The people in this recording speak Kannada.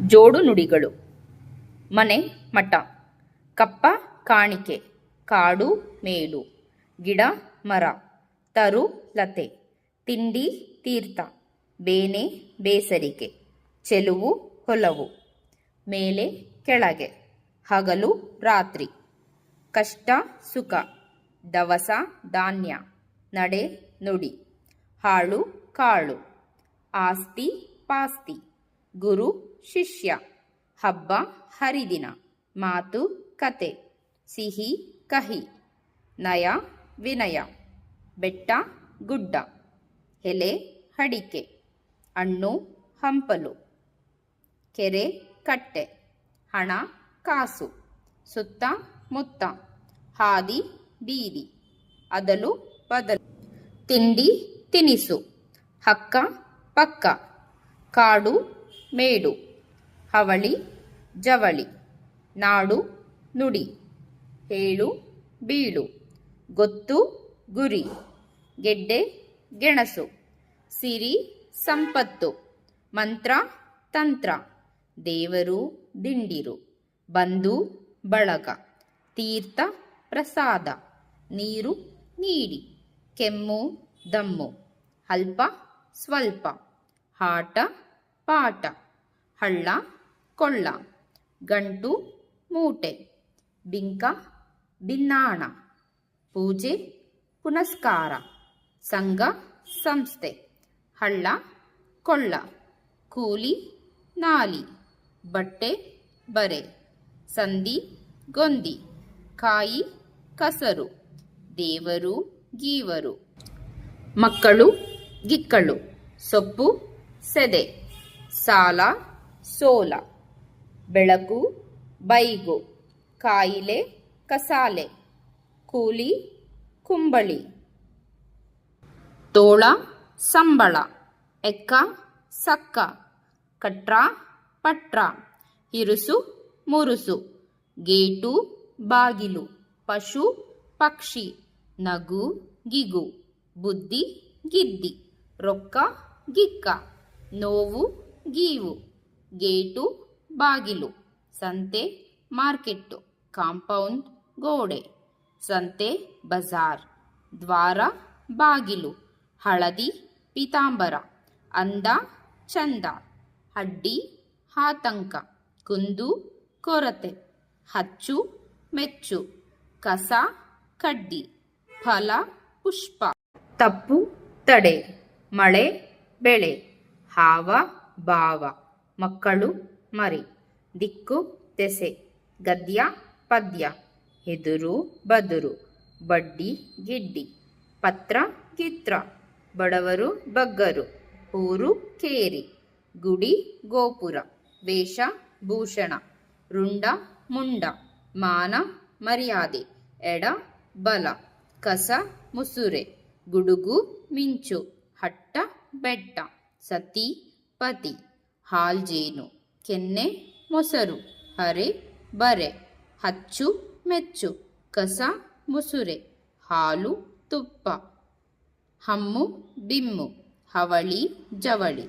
ಜೋಡು ನುಡಿಗಳು. ಮನೆ, ಮಠ. ಕಪ್ಪ, ಕಾಣಿಕೆ. ಕಾಡು, ಮೇಡು. ಗಿಡ, ಮರ. ತರು, ಲತೆ. ತಿಂಡಿ, ತೀರ್ಥ. ಬೇನೆ, ಬೇಸರಿಕೆ. ಚೆಲುವು, ಹೊಲವು. ಮೇಲೆ, ಕೆಳಗೆ. ಹಗಲು, ರಾತ್ರಿ. ಕಷ್ಟ, ಸುಖ. ದವಸ, ಧಾನ್ಯ. ನಡೆ, ನುಡಿ. ಹಾಳು, ಕಾಳು. ಆಸ್ತಿ, ಪಾಸ್ತಿ. ಗುರು, ಶಿಷ್ಯ, ಹಬ್ಬ, ಹರಿದಿನ, ಮಾತು, ಕತೆ, ಸಿಹಿ, ಕಹಿ, ನಯ, ವಿನಯ, ಬೆಟ್ಟ, ಗುಡ್ಡ, ಎಲೆ ಅಡಿಕೆ ಹಣ್ಣು, ಹಂಪಲು, ಕೆರೆ, ಕಟ್ಟೆ, ಹಣ, ಕಾಸು, ಸುತ್ತ, ಮುತ್ತ, ಹಾದಿ, ಬೀದಿ, ಅದಲು, ಬದಲು, ತಿಂಡಿ, ತಿನಿಸು, ಹಕ್ಕ, ಪಕ್ಕ, ಕಾಡು ಮೇಡು, ಹವಳಿ, ಜವಳಿ, ನಾಡು, ನುಡಿ ಹೇಳು ಬೀಳು, ಗೊತ್ತು, ಗುರಿ, ಗೆಡ್ಡೆ, ಗೆಣಸು, ಸಿರಿ, ಸಂಪತ್ತು, ಮಂತ್ರ, ತಂತ್ರ, ದೇವರು, ದಿಂಡಿರು ಬಂಧು ಬಳಗ, ತೀರ್ಥ, ಪ್ರಸಾದ, ನೀರು, ನೀಡಿ, ಕೆಮ್ಮು, ದಮ್ಮು, ಅಲ್ಪ, ಸ್ವಲ್ಪ ಆಟ ಪಾಠ. ಹಳ್ಳ, ಕೊಳ್ಳ ಗಂಟು ಮೂಟೆ, ಬಿಂಕ, ಬಿನ್ನಾಣ, ಪೂಜೆ, ಪುನಸ್ಕಾರ, ಸಂಘ, ಸಂಸ್ಥೆ, ಹಳ್ಳ, ಕೊಳ್ಳ, ಕೂಲಿ, ನಾಲಿ, ಬಟ್ಟೆ, ಬರೆ, ಸಂಧಿ, ಗೊಂದಿ, ಕಾಯಿ, ಕಸರು, ದೇವರು, ಗೀವರು. ಮಕ್ಕಳು, ಗಿಕ್ಕಳು, ಸೊಪ್ಪು, ಸೆದೆ, ಸಾಲ ಸೋಲ, ಬೆಳಕು, ಬೈಗು, ಕಾಯಿಲೆ, ಕಸಾಲೆ, ಕೂಲಿ, ಕುಂಬಳಿ. ತೋಳ, ಸಂಬಳ, ಎಕ್ಕ, ಸಕ್ಕ, ಕಟ್ರ, ಪಟ್ರ, ಇರುಸು, ಮುರುಸು, ಗೇಟು, ಬಾಗಿಲು, ಪಶು, ಪಕ್ಷಿ, ನಗು, ಗಿಗು, ಬುದ್ಧಿ, ಗಿದ್ದಿ, ರೊಕ್ಕ, ಗಿಕ್ಕ, ನೋವು, ಗೀವು. ಗೇಟು, ಬಾಗಿಲು. ಸಂತೆ, ಮಾರ್ಕೆಟ್ಟು. ಕಾಂಪೌಂಡ್, ಗೋಡೆ. ಸಂತೆ, ಬಜಾರ್. ದ್ವಾರ, ಬಾಗಿಲು. ಹಳದಿ, ಪೀತಾಂಬರ. ಅಂದ, ಚಂದ. ಅಡ್ಡಿ ಆತಂಕ. ಕುಂದು, ಕೊರತೆ. ಹಚ್ಚು, ಮೆಚ್ಚು. ಕಸ, ಕಡ್ಡಿ. ಫಲ, ಪುಷ್ಪ. ತಪ್ಪು, ತಡೆ. ಮಳೆ, ಬೆಳೆ. ಹಾವ, ಭಾವ. ಮಕ್ಕಳು ಮರಿ, ದಿಕ್ಕು ತೆಸೆ, ಗದ್ಯ ಪದ್ಯ, ಎದುರು ಬದುರು, ಬಡ್ಡಿ ಗಿಡ್ಡಿ, ಪತ್ರ ಗಿತ್ರ ಬಡವರು ಬಗ್ಗರು, ಊರು ಕೇರಿ, ಗುಡಿ ಗೋಪುರ, ವೇಷ ಭೂಷಣ, ರುಂಡ ಮುಂಡ, ಮಾನ ಮರ್ಯಾದೆ, ಎಡ ಬಲ, ಕಸ ಮುಸುರೆ, ಗುಡುಗು ಮಿಂಚು, ಹಟ್ಟ ಬೆಟ್ಟ, ಸತಿ ಪತಿ. ಹಾಲ್ಜೇನು ಕೆನ್ನೆ, ಮೊಸರು, ಹರೆ, ಬರೆ, ಹಚ್ಚು, ಮೆಚ್ಚು, ಕಸ, ಮುಸುರೆ, ಹಾಲು, ತುಪ್ಪ. ಹಮ್ಮು, ಬಿಮ್ಮು, ಹವಳಿ, ಜವಳಿ.